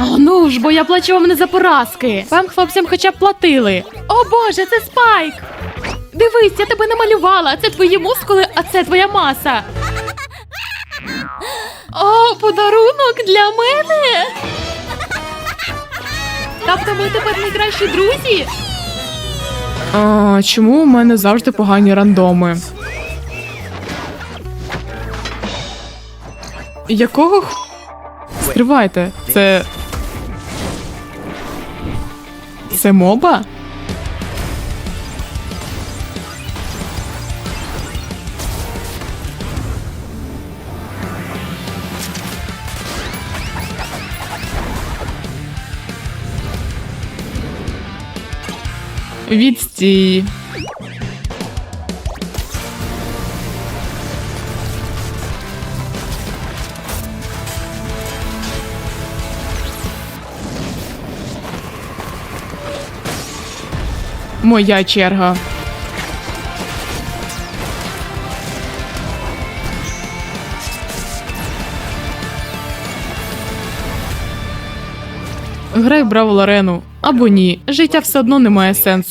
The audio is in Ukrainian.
О, ну ж, бо я плачу вам не за поразки. Вам хлопцям хоча б платили. О боже, це спайк! Дивись, я тебе намалювала. Це твої мускули, а це твоя маса. О, подарунок для мене. Тобто ми тепер найкращі друзі? А, чому у мене завжди погані рандоми? Якого х... Стривайте, це. Це моба? Відстій. Моя черга. Грай в Браво Ларену або ні. Життя все одно не має сенсу.